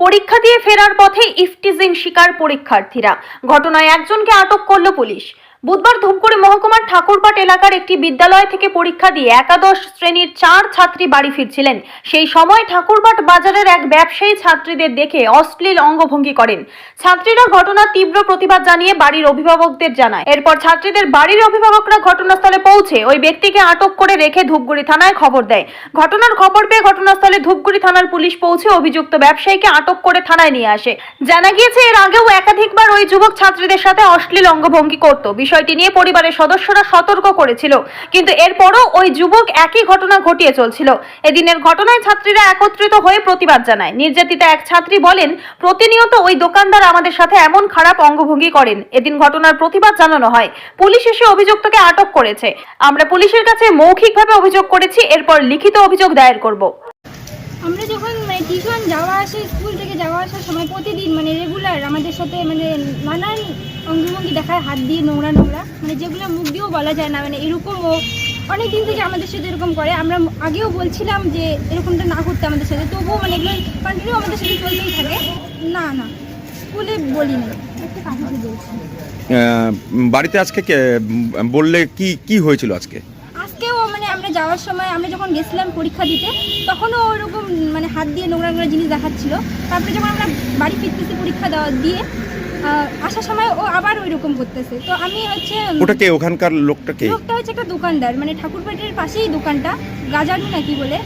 পরীক্ষা দিয়ে ফেরার পথে ইফটিজিং শিকার পরীক্ষার্থীরা। ঘটনায় একজনকে আটক করল পুলিশ। বুধবার ধূপগুড়ি মহকুমার ঠাকুরপাট এলাকার একটি বিদ্যালয় থেকে পরীক্ষা দিয়ে একাদশ শ্রেণির চার ছাত্রী বাড়ি ফিরছিলেন। সেই সময় ঠাকুরপাট বাজারের এক ব্যবসায়ী ছাত্রীদের দেখে অশ্লীল অঙ্গভঙ্গি করেন। ছাত্রীরা ঘটনার তীব্র প্রতিবাদ জানিয়ে বাড়ির অভিভাবকদের জানায়। এরপর ছাত্রীদের বাড়ির অভিভাবকরা ঘটনাস্থলে পৌঁছে ওই ব্যক্তিকে আটক করে রেখে ধূপগুড়ি থানায় খবর দেয়। ঘটনার খবর পেয়ে ঘটনাস্থলে ধূপগুড়ি থানার পুলিশ পৌঁছে অভিযুক্ত ব্যবসায়ীকে আটক করে থানায় নিয়ে আসে। জানা গিয়েছে, এর আগেও একাধিকবার ওই যুবক ছাত্রীদের সাথে অশ্লীল অঙ্গভঙ্গি করত। বিষয়টি নিয়ে পরিবারের সদস্যরা সতর্ক করেছিল। কিন্তু এরপরও ওই যুবক একই ঘটনা ঘটিয়ে চলছিল। এদিনের ঘটনায় ছাত্রীরা একত্রিত হয়ে প্রতিবাদ জানায়। নির্যাতিতা এক ছাত্রী বলেন, প্রতিনিয়ত ওই দোকানদার আমাদের সাথে এমন খারাপ অঙ্গভঙ্গি করেন। এদিন ঘটনার প্রতিবাদ জানানো হয়। পুলিশ এসে অভিযুক্তকে আটক করেছে। আমরা পুলিশের কাছে মৌখিকভাবে অভিযোগ করেছি, এরপর লিখিত অভিযোগ দায়ের করব। আমরা যখন মানে টিউশন যাওয়া আসে, স্কুল থেকে যাওয়া আসার সময় প্রতিদিন মানে রেগুলার আমাদের সাথে মানে নানান অঙ্গভঙ্গি দেখায়, হাত দিয়ে নোংরা নোংরা মানে যেগুলো মুখ দিয়েও বলা যায় না মানে এরকমও অনেক দিন থেকে আমাদের সাথে এরকম করে। আমরা আগেও বলছিলাম যে, এরকমটা না করতে আমাদের সাথে, তবুও মানে এগুলো কন্টিনিউ আমাদের সাথে চলতেই থাকে। না না, স্কুলে বলি না। বাড়িতে আজকে বললে কি কি হয়েছিল আজকে? আমরা যাওয়ার সময় আমরা যখন গেছিলাম পরীক্ষা দিতে তখনও ওরকম মানে হাত দিয়ে নোংরা নোংরা জিনিস দেখাচ্ছিল। তারপরে যখন আমরা বাড়ি ফিরতেছি পরীক্ষা দেওয়া দিয়ে আসার সময় ও আবার ওই রকম করতেছে। তো আমি হচ্ছে ওটা কে? ওখানকার লোকটা কে? লোকটা হচ্ছে একটা দোকানদার মানে ঠাকুরবাড়ির পাশেই দোকানটা গাজানু নাকি বলে?